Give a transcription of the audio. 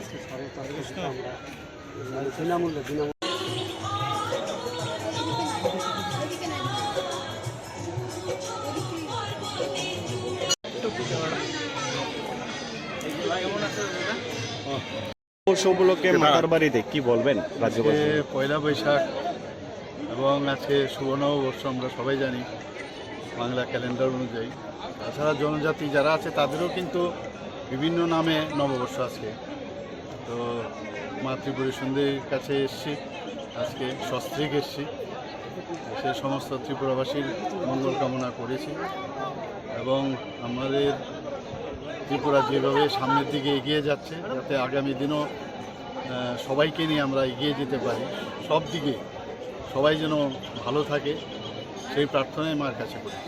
আছে সরকার তাদের আমরা বিনামূল্যে বিনামূল্যে। উৎসব উপলক্ষে মাতার বাড়িতে কি বলবেন? রাজ্যবাসী পয়লা বৈশাখ এবং আজকে শুভ নববর্ষ আমরা সবাই জানি বাংলা ক্যালেন্ডার অনুযায়ী। তাছাড়া জনজাতি যারা আছে তাদেরও কিন্তু বিভিন্ন নামে নববর্ষ আছে তো মাতৃপুরী কাছে এসছি, আজকে সস্ত্রীক এসছি। সে সমস্ত ত্রিপুরাবাসীর মঙ্গল কামনা করেছি এবং আমাদের ত্রিপুরা যেভাবে সামনের দিকে এগিয়ে যাচ্ছে, যাতে আগামী দিনও সবাইকে নিয়ে আমরা এগিয়ে যেতে পারি। সব দিকে সবাই যেন ভালো থাকে, সেই প্রার্থনাই মার কাছে করি।